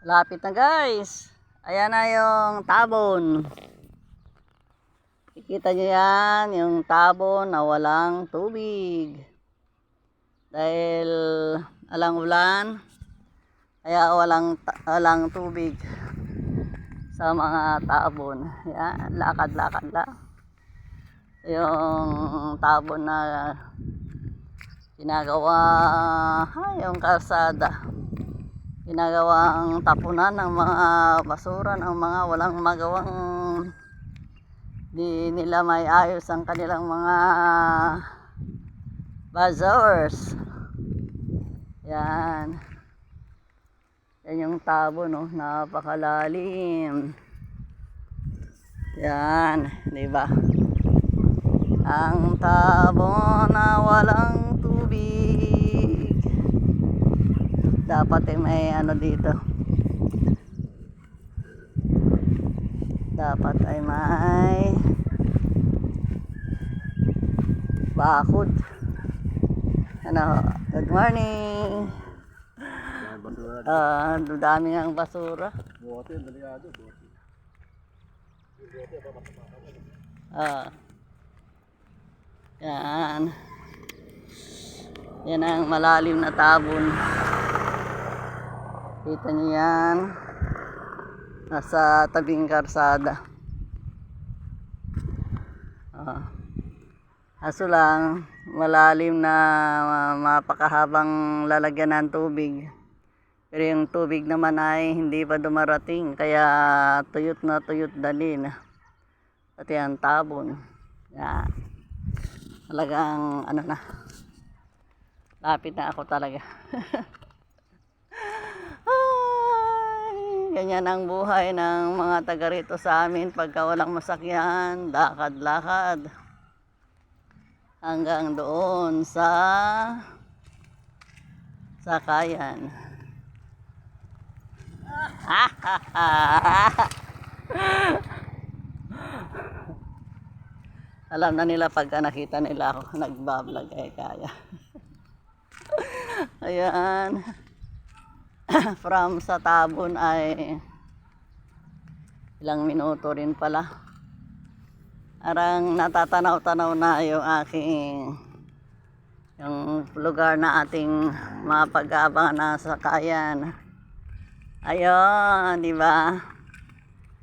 Lapit na guys. Ayan na yung tabon. Kikita nyo yan, yung tabon na walang tubig. Dahil alang ulan, kaya walang, walang tubig sa mga tabon. Yan, lakad-lakad lang. Yung tabon na ginagawa, ay, yung kalsada ginagawang tapunan ng mga basura ng mga walang magawang di nila may ayos ang kanilang mga bazaars. Yan. Yan yung tabo, no? Napakalalim. Yan. Di ba? Ang tabo na walang tubig dapat ay may ano dito. Dapat ay may bakod. Ano good morning. Ah dami ang basura. Bote, delikado. Bote. ah. Yan. Yan ang malalim na tabon kita niyo yan nasa tabing karsada ah Aso lang, malalim na uh, mapakahabang lalagyan ng tubig. Pero yung tubig naman ay hindi pa dumarating, kaya tuyot na tuyot dalin. Pati ang tabon. Yan. Talagang ano na. Lapit na ako talaga. Ay, ganyan ang buhay ng mga taga rito sa amin pagka walang masakyan, lakad-lakad hanggang doon sa sakayan. Alam na nila pagka nakita nila ako nagbablog ay kaya. Ayan. From sa tabon ay ilang minuto rin pala. Arang natatanaw-tanaw na yung aking yung lugar na ating mapag-aabangan na sakayan. Ayun, di ba?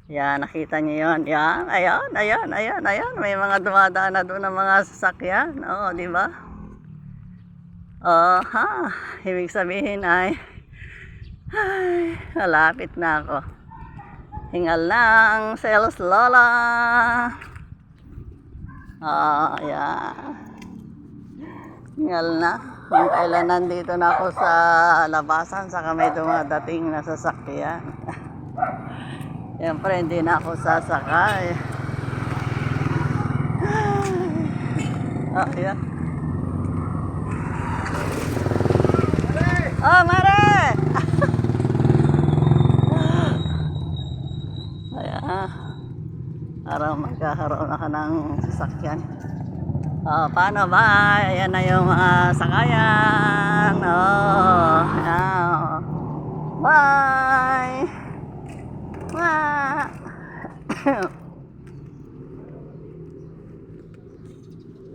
Yan, nakita niyo yun. Yan, ayan, ayan, ayan, ayan. May mga dumadaan na doon ng mga sasakyan. Oo, di ba? Oh, ha. Ibig sabihin ay, ay, malapit na ako. Hingal lang, sales lola. Ah, yan. Hingal na. Kung kailan nandito na ako sa labasan, saka may dumadating na sasakyan. Siyempre, hindi na ako sasakay. Ah, yan. Oh, Mare! Ayan. Para magkakaroon ako ng sasakyan. Oh, paano ba? Ayan na yung mga sakayan. Oh, ayan. Bye! Bye!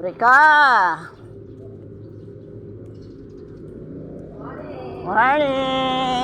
Rika! Morning!